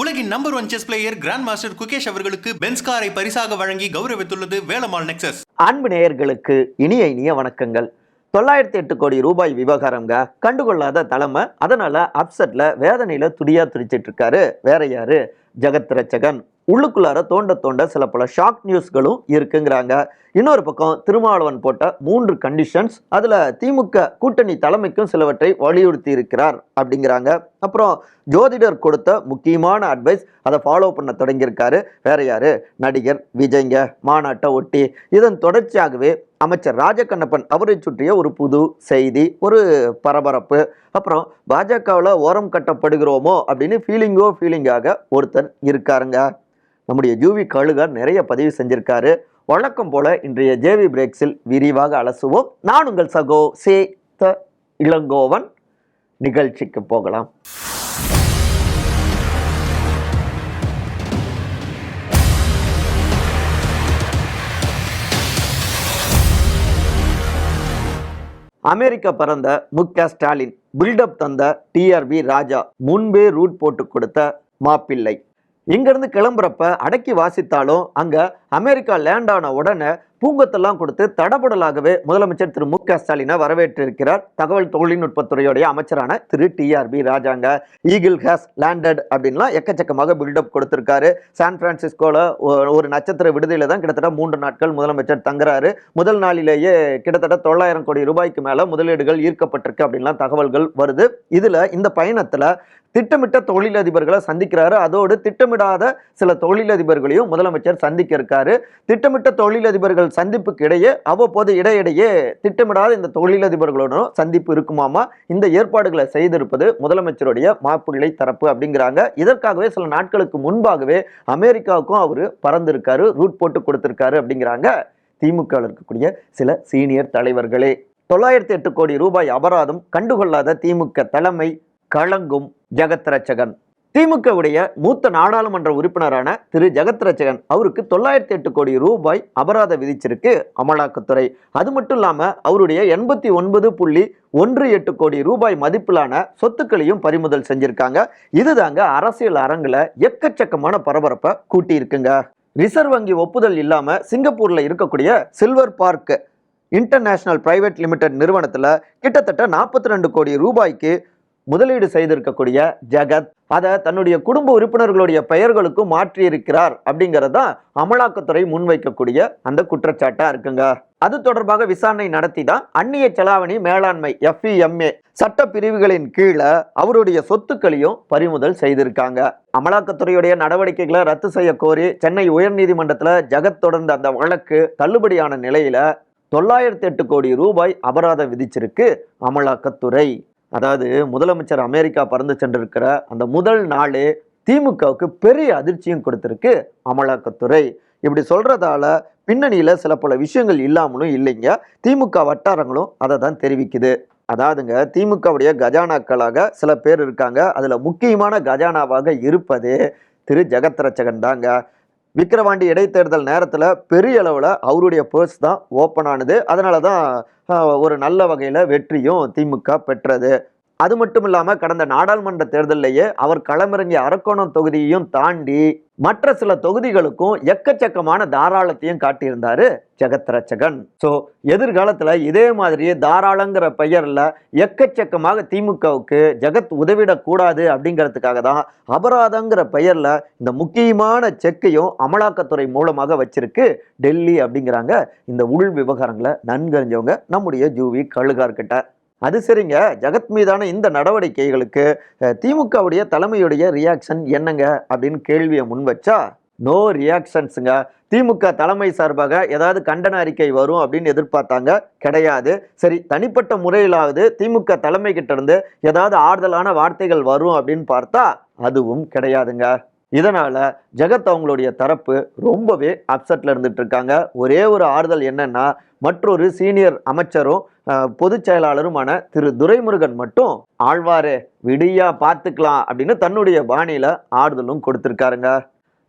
உலகின் number one chess player grand master Gukesh அவர்களுக்கு Benz காரை பரிசாக வழங்கி கௌரவித்துள்ளது வேலமால் நெக்சஸ் அன்பு நேயர்களுக்கு இனிய இனிய வணக்கங்கள். தொள்ளாயிரத்தி எட்டு கோடி ரூபாய் விவகாரங்க கண்டுகொள்ளாத தலைமை அதனால அப்செட்ல வேதனையில துடியா துடிச்சிட்டு இருக்காரு. வேற யாரு? ஜெகத் ரச்சகன். உள்ளுக்குள்ளார தோண்ட தோண்ட சில பல ஷாக் நியூஸ்களும் இருக்குங்கிறாங்க. இன்னொரு பக்கம் திருமாவளவன் போட்ட மூன்று கண்டிஷன்ஸ் அதில் திமுக கூட்டணி தலைமைக்கும் சிலவற்றை வலியுறுத்தி இருக்கிறார் அப்படிங்கிறாங்க. அப்புறம் ஜோதிடர் கொடுத்த முக்கியமான அட்வைஸ் அதை ஃபாலோ பண்ண தொடங்கியிருக்காரு. வேற யாரு? நடிகர் விஜய்ங்க மாநாட்டை ஒட்டி. இதன் தொடர்ச்சியாகவே அமைச்சர் ராஜகண்ணப்பன் அவரை சுற்றிய ஒரு புது செய்தி ஒரு பரபரப்பு. அப்புறம் பாஜகவில் ஓரம் கட்டப்படுகிறோமோ அப்படின்னு ஃபீலிங்கோ ஃபீலிங்காக ஒருத்தர் இருக்காருங்க. நம்முடைய ஜூவி கழுகர் நிறைய பதிவு செஞ்சிருக்காரு. வழக்கம் போல இன்றைய ஜேவி பிரேக்ஸில் விரிவாக அலசுவோம். நான் உங்கள் சகோ சே த இளங்கோவன். நிகழ்ச்சிக்கு போகலாம். அமெரிக்கா பிறந்த மு க ஸ்டாலின் பில்டப் தந்த டிஆர்பி ராஜா முன்பே ரூட் போட்டு கொடுத்த மாப்பிள்ளை. இங்கிருந்து கிளம்புறப்ப அடக்கி வாசித்தாலும் அங்கே அமெரிக்கா லேண்ட் ஆன உடனே பூங்கத்தெல்லாம் கொடுத்து தடபுடலாகவே முதலமைச்சர் திரு மு க ஸ்டாலினை வரவேற்றிருக்கிறார். தகவல் தொழில்நுட்பத்துறையுடைய அமைச்சரான திரு டிஆர்பி ராஜாங்க. ஈகிள் ஹேஸ் லேண்டட் அப்படின்லாம் எக்கச்சக்கமாக பில்டப் கொடுத்திருக்காரு. சான் பிரான்சிஸ்கோவில் ஒரு நட்சத்திர விடுதியில தான் கிட்டத்தட்ட மூன்று நாட்கள் முதலமைச்சர் தங்குறாரு. முதல் நாளிலேயே கிட்டத்தட்ட தொள்ளாயிரம் கோடி ரூபாய்க்கு மேலே முதலீடுகள் ஈர்க்கப்பட்டிருக்கு அப்படின்லாம் தகவல்கள் வருது. இதில் இந்த பயணத்தில் திட்டமிட்ட தொழிலதிபர்களை சந்திக்கிறாரு. அதோடு திட்டமிடாத சில தொழிலதிபர்களையும் முதலமைச்சர் சந்திக்க இருக்காரு. சொல்லியிருக்காரு. திட்டமிட்ட தொழிலதிபர்கள் சந்திப்புக்கு இடையே அவ்வப்போது இடையிடையே திட்டமிடாத இந்த தொழிலதிபர்களுடனும் சந்திப்பு இருக்குமாமா? இந்த ஏற்பாடுகளை செய்திருப்பது முதலமைச்சருடைய மாப்பிள்ளை தரப்பு அப்படிங்கிறாங்க. இதற்காகவே சில நாட்களுக்கு முன்பாகவே அமெரிக்காவுக்கும் அவர் பறந்திருக்காரு ரூட் போட்டு கொடுத்திருக்காரு அப்படிங்கிறாங்க. திமுக இருக்கக்கூடிய சில சீனியர் தலைவர்களே தொள்ளாயிரத்தி எட்டு கோடி ரூபாய் அபராதம் கண்டுகொள்ளாத திமுக தலைமை களங்கும் ஜெகத்ரட்சகன் திமுகவுடைய மூத்த நாடாளுமன்ற உறுப்பினரான திரு ஜெகத் அவருக்கு தொள்ளாயிரத்தி எட்டு கோடி ரூபாய் அபராத விதிச்சிருக்கு அமலாக்கத்துறை. அது மட்டும் இல்லாமல் அவருடைய எண்பத்தி ஒன்பது புள்ளி ஒன்று எட்டு கோடி ரூபாய் மதிப்பிலான சொத்துக்களையும் பறிமுதல் செஞ்சிருக்காங்க. இதுதாங்க அரசியல் அரங்கில் எக்கச்சக்கமான பரபரப்பை கூட்டி இருக்குங்க ரிசர்வ் வங்கி ஒப்புதல் இல்லாமல் சிங்கப்பூரில் இருக்கக்கூடிய Silver Park International Private Limited நிறுவனத்தில் கிட்டத்தட்ட நாற்பத்தி ரெண்டு கோடி ரூபாய்க்கு முதலீடு செய்திருக்கக்கூடிய ஜெகத். அதை தன்னுடைய குடும்ப உறுப்பினர்களுடைய பெயர்களுக்கும் மாற்றி இருக்கிறார் அப்படிங்கிறது தான் அமலாக்கத்துறை முன்வைக்கக்கூடிய அந்த குற்றச்சாட்டா இருக்குங்க. அது தொடர்பாக விசாரணை நடத்தி தான் அந்நிய செலாவணி மேலாண்மை எஃப்இஎம்ஏ சட்ட பிரிவுகளின் கீழே அவருடைய சொத்துக்களையும் பறிமுதல் செய்திருக்காங்க. அமலாக்கத்துறையுடைய நடவடிக்கைகளை ரத்து செய்ய கோரி சென்னை உயர்நீதிமன்றத்தில் ஜெகத் தொடர்ந்த அந்த வழக்கு தள்ளுபடியான நிலையில தொள்ளாயிரத்தி எட்டு கோடி ரூபாய் அபராதம் விதிச்சிருக்கு அமலாக்கத்துறை. அதாவது முதலமைச்சர் அமெரிக்கா பறந்து சென்றிருக்கிற அந்த முதல் நாளே திமுகவுக்கு பெரிய அதிர்ச்சியும் கொடுத்துருக்கு அமலாக்கத்துறை. இப்படி சொல்கிறதால பின்னணியில் சில பல விஷயங்கள் இல்லாமலும் இல்லைங்க. திமுக வட்டாரங்களும் அதை தான் தெரிவிக்குது. அதாவதுங்க திமுகவுடைய கஜானாக்களாக சில பேர் இருக்காங்க. அதில் முக்கியமான கஜானாவாக இருப்பது திரு. ஜெகத்ரட்சகன் தாங்க. விக்கிரவாண்டி இடைத்தேர்தல் நேரத்தில் பெரிய அளவில் அவருடைய பர்ஸ் தான் ஓப்பன் ஆனது. அதனால தான் ஒரு நல்ல வகையில் வெற்றியும் திமுக பெற்றது. அது மட்டும் இல்லாமல் கடந்த நாடாளுமன்ற தேர்தலிலேயே அவர் களமிறங்கிய அரக்கோணம் தொகுதியையும் தாண்டி மற்ற சில தொகுதிகளுக்கும் எக்கச்சக்கமான தாராளத்தையும் காட்டியிருந்தாரு ஜெகத்ரட்சகன். ஸோ எதிர்காலத்தில் இதே மாதிரியே தாராளங்கிற பெயரில் எக்கச்சக்கமாக திமுகவுக்கு ஜெகத் உதவிடக்கூடாது அப்படிங்கிறதுக்காக தான் அபராதங்கிற பெயரில் இந்த முக்கியமான செக்கையும் அமலாக்கத்துறை மூலமாக வச்சிருக்கு டெல்லி அப்படிங்கிறாங்க. இந்த உள் விவகாரங்களை நன்கறிஞ்சவங்க நம்முடைய ஜூவி கழுகார்கிட்ட. அது சரிங்க. ஜெகத் மீதான இந்த நடவடிக்கைகளுக்கு திமுகவுடைய தலைமையுடைய ரியாக்ஷன் என்னங்க? அப்படின்னு கேள்வியை முன் வச்சா நோ ரியாக்ஷன்ஸுங்க திமுக தலைமை சார்பாக ஏதாவது கண்டன அறிக்கை வரும் அப்படின்னு எதிர்பார்த்தாங்க. கிடையாது. சரி தனிப்பட்ட முறையிலாவது திமுக தலைமை கிட்ட இருந்து ஏதாவது ஆறுதலான வார்த்தைகள் வரும் அப்படின்னு பார்த்தா அதுவும் கிடையாதுங்க. இதனால் ஜெகத் அவங்களுடைய தரப்பு ரொம்பவே அப்செட்டில் இருந்துட்டு இருக்காங்க. ஒரே ஒரு ஆறுதல் என்னன்னா மற்றொரு சீனியர் அமைச்சரும் பொதுச் செயலாளருமான திரு துரைமுருகன் மட்டும் ஆழ்வாரே விடியா பார்த்துக்கலாம் அப்படின்னு தன்னுடைய பாணியில் ஆறுதலும் கொடுத்துருக்காருங்க.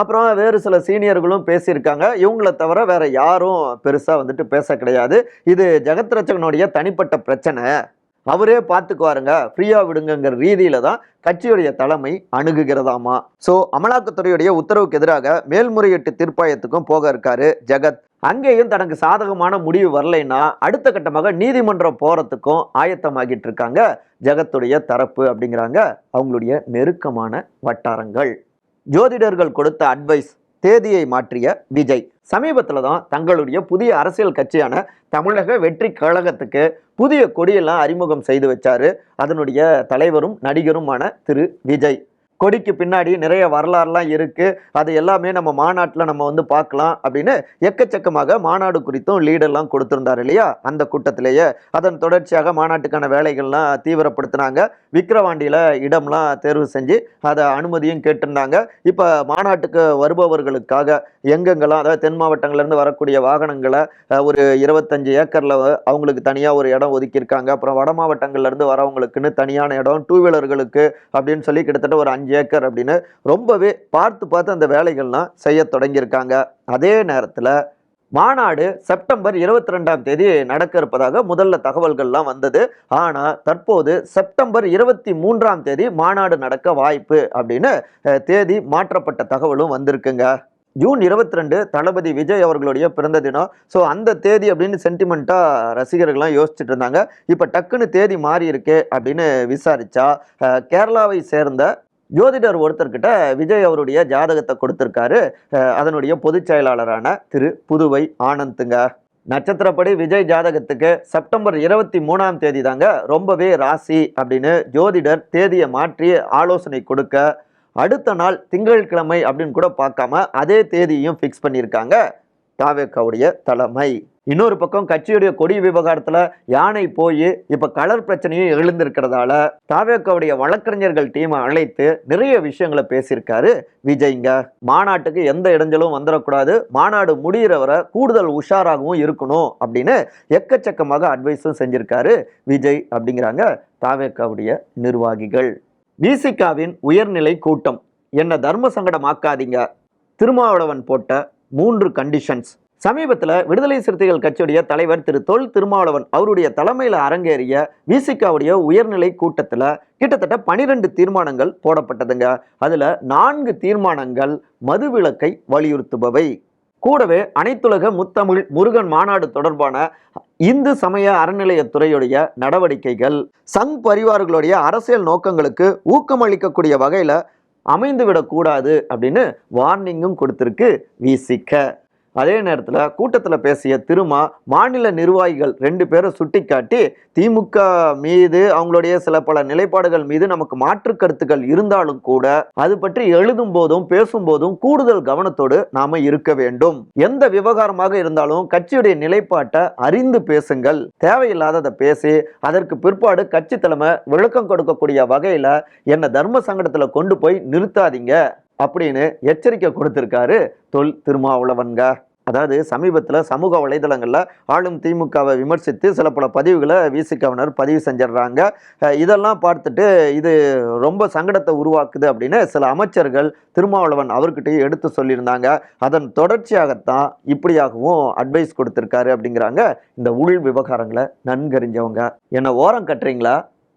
அப்புறம் வேறு சில சீனியர்களும் பேசியிருக்காங்க. இவங்களை தவிர வேற யாரும் பெருசாக வந்துட்டு பேச கிடையாது. இது ஜெகத் ரச்சகனுடைய தனிப்பட்ட பிரச்சனை. அவரே பார்த்துக்குவாருங்க. ஃப்ரீயாக விடுங்கங்கிற ரீதியில தான் கட்சியுடைய தலைமை அணுகுகிறதாமா. ஸோ அமலாக்கத்துறையுடைய உத்தரவுக்கு எதிராக மேல்முறையீட்டு தீர்ப்பாயத்துக்கும் போக இருக்காரு ஜெகத். அங்கேயும் தனக்கு சாதகமான முடிவு வரலைன்னா அடுத்த கட்டமாக நீதிமன்றம் போகிறதுக்கும் ஆயத்தமாகிட்டு இருக்காங்க ஜெகத்துடைய தரப்பு அப்படிங்கிறாங்க அவங்களுடைய நெருக்கமான வட்டாரங்கள். ஜோதிடர்கள் கொடுத்த அட்வைஸ் தேதியை மாற்றிய விஜய். சமீபத்தில் தான் தங்களுடைய புதிய அரசியல் கட்சியான தமிழக வெற்றி கழகத்துக்கு புதிய கொடியெல்லாம் அறிமுகம் செய்து வச்சாரு. அதனுடைய தலைவரும் நடிகருமான திரு விஜய். கொடிக்கு பின்னாடி நிறைய வரலாறுலாம் இருக்குது அது எல்லாமே நம்ம மாநாட்டில் நம்ம வந்து பார்க்கலாம் அப்படின்னு எக்கச்சக்கமாக மாநாடு குறித்தும் லீடெல்லாம் கொடுத்துருந்தார் இல்லையா? அந்த கூட்டத்திலேயே. அதன் தொடர்ச்சியாக மாநாட்டுக்கான வேலைகள்லாம் தீவிரப்படுத்தினாங்க. விக்கிரவாண்டியில் இடம்லாம் தேர்வு செஞ்சு அதை அனுமதியும் கேட்டிருந்தாங்க. இப்போ மாநாட்டுக்கு வருபவர்களுக்காக எங்கெங்கெல்லாம் அதாவது தென் மாவட்டங்கள்லேருந்து வரக்கூடிய வாகனங்களை ஒரு இருபத்தஞ்சு ஏக்கரில் அவங்களுக்கு தனியாக ஒரு இடம் ஒதுக்கியிருக்காங்க. அப்புறம் வட மாவட்டங்கள்லேருந்து வரவங்களுக்குன்னு தனியான இடம் டூ வீலர்களுக்கு அப்படின்னு சொல்லி கிட்டத்தட்ட ஒரு அஞ்சு ஏக்கர் அப்படின்னு ரொம்பவே பார்த்து பார்த்து அந்த வேலைகள்லாம் செய்ய தொடங்கியிருக்காங்க. அதே நேரத்தில் மாநாடு செப்டம்பர் இருபத்தி ரெண்டாம் தேதி நடக்க இருப்பதாக முதல்ல தகவல்கள்லாம் வந்தது. ஆனால் தற்போது செப்டம்பர் இருபத்தி மூன்றாம் தேதி மாநாடு நடக்க வாய்ப்பு அப்படின்னு தேதி மாற்றப்பட்ட தகவலும் வந்திருக்குங்க. ஜூன் இருபத்தி ரெண்டு தளபதி விஜய் அவர்களுடைய பிறந்த தினம். ஸோ அந்த தேதி அப்படின்னு சென்டிமெண்ட்டாக ரசிகர்கள்லாம் யோசிச்சுட்டு இருந்தாங்க. இப்போ டக்குன்னு தேதி மாறி இருக்கு அப்படின்னு விசாரித்தா கேரளாவை சேர்ந்த ஜோதிடர் ஒருத்தர்கிட்ட விஜய் அவருடைய ஜாதகத்தை கொடுத்துருக்காரு. அதனுடைய பொதுச் செயலாளரான திரு புதுவை ஆனந்துங்க. நட்சத்திரப்படி விஜய் ஜாதகத்துக்கு செப்டம்பர் இருபத்தி மூணாம் தேதி தாங்க ரொம்பவே ராசி அப்படின்னு ஜோதிடர் தேதியை மாற்றி ஆலோசனை கொடுக்க அடுத்த நாள் திங்கட்கிழமை அப்படின்னு கூட பார்க்காம அதே தேதியையும் ஃபிக்ஸ் பண்ணியிருக்காங்க. தாவேக்காவுடைய தலைமை. இன்னொரு பக்கம் கட்சியுடைய கொடி விவகாரத்தில் யானை போய் இப்போ கலர் பிரச்சனையும் எழுந்திருக்கிறதால தாவேக்காவுடைய வழக்கறிஞர்கள் டீமை அழைத்து நிறைய விஷயங்களை பேசியிருக்காரு. விஜய்ங்க மாநாட்டுக்கு எந்த இடைஞ்சலும் வந்துடக்கூடாது மாநாடு முடிகிற வரை கூடுதல் உஷாராகவும் இருக்கணும் அப்படின்னு எக்கச்சக்கமாக அட்வைஸும் செஞ்சிருக்காரு விஜய் அப்படிங்கிறாங்க தாவேக்காவுடைய நிர்வாகிகள். விசிகாவின் உயர்நிலை கூட்டம். என்ன தர்ம சங்கடமாக்காதீங்க. திருமாவளவன் போட்ட மூன்று கண்டிஷன்ஸ் சமீபத்தில் விடுதலை சிறுத்தைகள் கட்சியுடைய தலைவர் திரு தொல் திருமாவளவன் அவருடைய தலைமையில் அரங்கேறிய விசிகாவுடைய உயர்நிலை கூட்டத்தில் கிட்டத்தட்ட பனிரெண்டு தீர்மானங்கள் போடப்பட்டதுங்க. அதில் நான்கு தீர்மானங்கள் மதுவிலக்கை வலியுறுத்துபவை. கூடவே அனைத்துலக முத்தமிழ் முருகன் மாநாடு தொடர்பான இந்து சமய அறநிலையத்துறையுடைய நடவடிக்கைகள். சங் பரிவார்களுடைய அரசியல் நோக்கங்களுக்கு ஊக்கமளிக்கக்கூடிய வகையில் அமைந்துவிடக்கூடாது அப்படின்னு வார்னிங்கும் கொடுத்துருக்கு வீசிக்க அதே நேரத்தில் கூட்டத்தில் பேசிய திருமா மாநில நிர்வாகிகள் ரெண்டு பேரை சுட்டிக்காட்டி திமுக மீது அவங்களுடைய சில பல நிலைப்பாடுகள் மீது நமக்கு மாற்று கருத்துக்கள் இருந்தாலும் கூட அது பற்றி எழுதும் போதும் பேசும்போதும் கூடுதல் கவனத்தோடு நாம இருக்க வேண்டும். எந்த விவகாரமாக இருந்தாலும் கட்சியுடைய நிலைப்பாட்டை அறிந்து பேசுங்கள். தேவையில்லாததை பேசி அதற்கு பிற்பாடு கட்சி தலைமை விளக்கம் கொடுக்கக்கூடிய வகையில என்ன தர்ம சங்கடத்தில் கொண்டு போய் நிறுத்தாதீங்க. அப்படின்னு எச்சரிக்கை கொடுத்திருக்காரு தொல் திருமாவளவன்க. அதாவது சமீபத்தில் சமூக வலைதளங்களில் ஆளும் திமுகவை விமர்சித்து சில பல பதிவுகளை வீசிக்கவனர் பதிவு செஞ்சிடுறாங்க. இதெல்லாம் பார்த்துட்டு இது ரொம்ப சங்கடத்தை உருவாக்குது அப்படின்னு சில அமைச்சர்கள் திருமாவளவன் அவர்கிட்டயும் எடுத்து சொல்லியிருந்தாங்க. அதன் தொடர்ச்சியாகத்தான் இப்படியாகவும் அட்வைஸ் கொடுத்துருக்காரு அப்படிங்கிறாங்க இந்த உள் விவகாரங்களை நன்கறிஞ்சவங்க. என்னை ஓரம் கட்டுறீங்களா?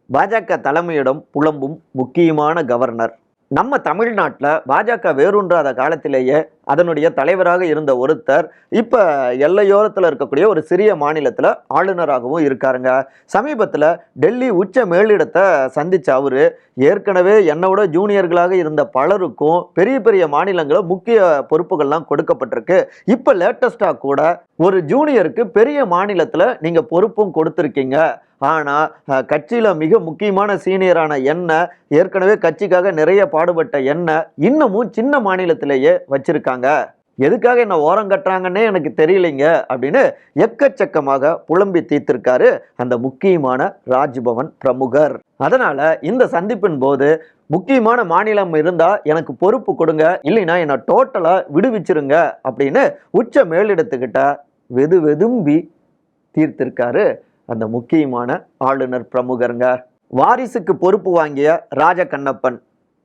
பாஜக தலைமையிடம் புலம்பும் முக்கியமான கவர்னர் நம்ம தமிழ்நாட்டில் பாஜக வேரூன்றாத காலத்திலேயே அதனுடைய தலைவராக இருந்த ஒருத்தர் இப்போ எல்லையோரத்தில் இருக்கக்கூடிய ஒரு சிறிய மாநிலத்தில் ஆளுநராகவும் இருக்காருங்க. சமீபத்தில் டெல்லி உச்ச மேலிடத்தை சந்தித்த அவர் ஏற்கனவே என்னோட ஜூனியர்களாக இருந்த பலருக்கும் பெரிய பெரிய மாநிலங்களில் முக்கிய பொறுப்புகள்லாம் கொடுக்கப்பட்டிருக்கு. இப்போ லேட்டஸ்ட்டாக கூட ஒரு ஜூனியருக்கு பெரிய மாநிலத்தில் நீங்கள் பொறுப்பும் கொடுத்துருக்கீங்க. ஆனால் கட்சியில் மிக முக்கியமான சீனியரான என்ன ஏற்கனவே கட்சிக்காக நிறைய பாடுபட்ட என்ன இன்னமும் சின்ன மாநிலத்திலேயே வச்சிருக்காங்க. எதுக்காக என்ன ஓரம் கட்டுறாங்கன்னே எனக்கு தெரியலைங்க அப்படின்னு எக்கச்சக்கமாக புலம்பி தீர்த்திருக்காரு அந்த முக்கியமான ராஜ்பவன் பிரமுகர். அதனால இந்த சந்திப்பின் போது முக்கியமான மாநிலம் இருந்தா எனக்கு பொறுப்பு கொடுங்க இல்லைன்னா என்னை டோட்டலாக விடுவிச்சிருங்க அப்படின்னு உச்ச மேலிடத்துக்கிட்ட வெது வெதும்பி தீர்த்திருக்காரு அந்த முக்கியமான ஆளுநர் பிரமுகருங்க. வாரிசுக்கு பொறுப்பு வாங்கிய ராஜ கண்ணப்பன்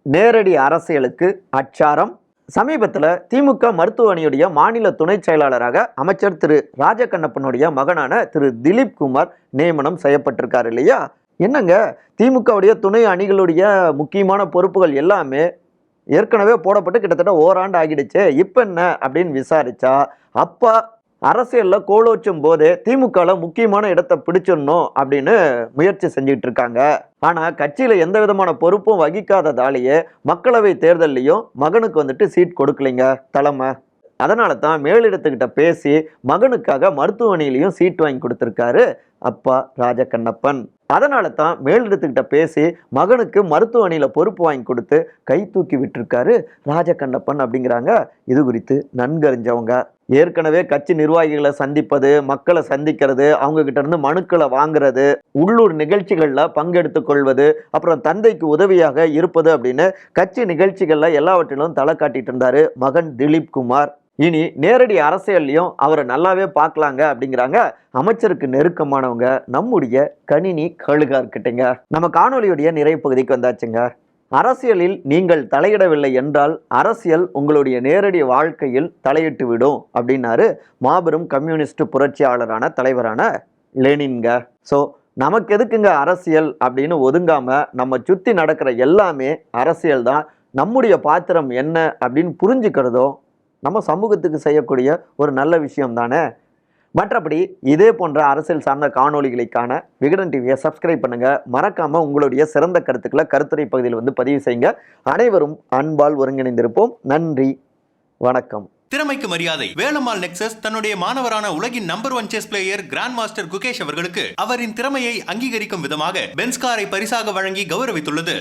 நேரடி அரசியலுக்கு அச்சாரம் சமீபத்தில் திமுக மருத்துவ அணியுடைய மாநில துணை செயலாளராக அமைச்சர் திரு ராஜகண்ணப்பனுடைய மகனான திரு திலீப் குமார் நியமனம் செய்யப்பட்டிருக்காரு இல்லையா? என்னங்க? திமுகவுடைய துணை அணிகளுடைய முக்கியமான பொறுப்புகள் எல்லாமே ஏற்கனவே போடப்பட்டு கிட்டத்தட்ட ஓராண்டு ஆகிடுச்சு. இப்போ என்ன அப்படின்னு விசாரிச்சா அப்பா அரசியலில் கோலோச்சும் போது திமுகவில் முக்கியமான இடத்தை பிடிச்சிடணும் அப்படின்னு முயற்சி செஞ்சுக்கிட்டு இருக்காங்க. ஆனால் கட்சியில் எந்த விதமான பொறுப்பும் வகிக்காததாலேயே மக்களவை தேர்தல்லையும் மகனுக்கு வந்துட்டு சீட் கொடுக்கலைங்க தலைமை. அதனால தான் மேலிடத்துக்கிட்ட பேசி மகனுக்காக மருத்துவமனையிலையும் சீட் வாங்கி கொடுத்துருக்காரு அப்பா ராஜகண்ணப்பன். அதனால தான் மேலிடத்துக்கிட்ட பேசி மகனுக்கு மருத்துவமனையில் பொறுப்பு வாங்கி கொடுத்து கை தூக்கி விட்டிருக்காரு ராஜகண்ணப்பன் அப்படிங்கிறாங்க. இது குறித்து நன்கறிஞ்சவங்க. ஏற்கனவே கட்சி நிர்வாகிகளை சந்திப்பது மக்களை சந்திக்கிறது அவங்க கிட்ட இருந்து மனுக்களை வாங்குறது உள்ளூர் நிகழ்ச்சிகளில் பங்கெடுத்து கொள்வது அப்புறம் தந்தைக்கு உதவியாக இருப்பது அப்படின்னு கட்சி நிகழ்ச்சிகளில் எல்லாவற்றிலும் தலை காட்டிட்டு இருந்தார் மகன் திலீப் குமார். இனி நேரடி அரசியல்லையும் அவரை நல்லாவே பார்க்கலாங்க அப்படிங்கிறாங்க அமைச்சருக்கு நெருக்கமானவங்க நம்முடைய கணினி கழுகார்கிட்டங்க. நம்ம காணொலியுடைய நிறைவு பகுதிக்கு வந்தாச்சுங்க. அரசியலில் நீங்கள் தலையிடவில்லை என்றால் அரசியல் உங்களுடைய நேரடி வாழ்க்கையில் தலையிட்டு விடும் அப்படின்னாரு மாபெரும் கம்யூனிஸ்ட் புரட்சியாளரான தலைவரான லெனின்க ஸோ நமக்கு எதுக்குங்க அரசியல் அப்படின்னு ஒதுங்காமல் நம்ம சுற்றி நடக்கிற எல்லாமே அரசியல் தான் நம்முடைய பாத்திரம் என்ன அப்படின்னு புரிஞ்சுக்கிறதும் நம்ம சமூகத்துக்கு செய்யக்கூடிய ஒரு நல்ல விஷயம் தானே மற்றபடி இதே போன்ற அரசியல் சார்ந்த காணொலிகளுக்கான விகடன் டிவியை சப்ஸ்கிரைப் பண்ணுங்க. மறக்காம உங்களுடைய சிறந்த கருத்துக்களை கருத்துரை பகுதியில் வந்து பதிவு செய்யுங்க. அனைவரும் அன்பால் ஒருங்கிணைந்திருப்போம். நன்றி. வணக்கம். திறமைக்கு மரியாதை. வேலம்மாள் நெக்சஸ் தன்னுடைய மாணவரான உலகின் number one chess player grand master Gukesh அவர்களுக்கு அவரின் திறமையை அங்கீகரிக்கும் விதமாக பென்ஸ்காரை பரிசாக வழங்கி கௌரவித்துள்ளது.